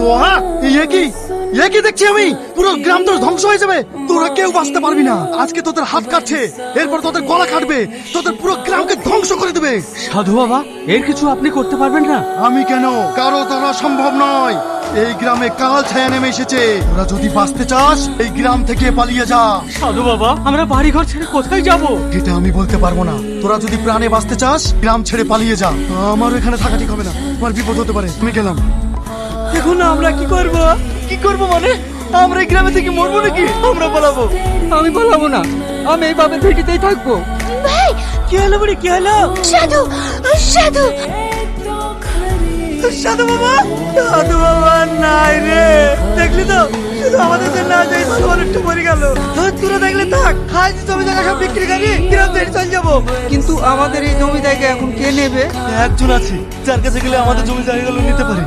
সোহা ইয়ে কি? ইয়ে কি দেখছি আমি? পুরো গ্রাম তোর ধ্বংস হয়ে যাবে। তোরা কেউ বাঁচতে পারবি না। আজকে তোদের হাত কাটছে এরপর তোদের গলা কাটবে তোদের পুরো গ্রামকে ধ্বংস করে দেবে। সাধু বাবা এর কিছু আপনি করতে পারবেন না? আমি কেন? কারও দ্বারা সম্ভব নয়। এই গ্রামে কাল ছায়া নেমে এসেছে। তোরা যদি বাঁচতে চাস এই গ্রাম থেকে পালিয়ে যা। সাধু বাবা আমরা বাড়ি ঘর ছেড়ে কোথায় যাব? এটা আমি বলতে পারব না। তোরা যদি প্রাণে বাঁচতে চাস গ্রাম ছেড়ে পালিয়ে যা। আমার এখানে থাকা ঠিক হবে না। আমার বিপদ হতে পারে। আমি গেলাম। এখন আমরা কি করব? কি করব মানে? আমরা এই গ্রামে থেকে মরবো নাকি? আমরা পালাবো। আমি পালাবো না। আমি এই বাপের ভিটিতেই থাকব। ভাই! কি হলো বুড়ি কি হলো? সাধু! সাধু! সাধু বাবা! সাধু বাবা নাই রে। দেখলি তো? শুধু আমাদের জন্য আজ এই ভালো মানুষটা মরে গেল। তোরা দেখলে থাক আজ জমি জায়গা সব বিক্রি করি গ্রাম ছেড়ে চলে যাব? কিন্তু আমাদের এই জমি জায়গা এখন কে নেবে? একজন আছে যার কাছে গেলে আমাদের জমি জায়গাগুলো নিতে পারে।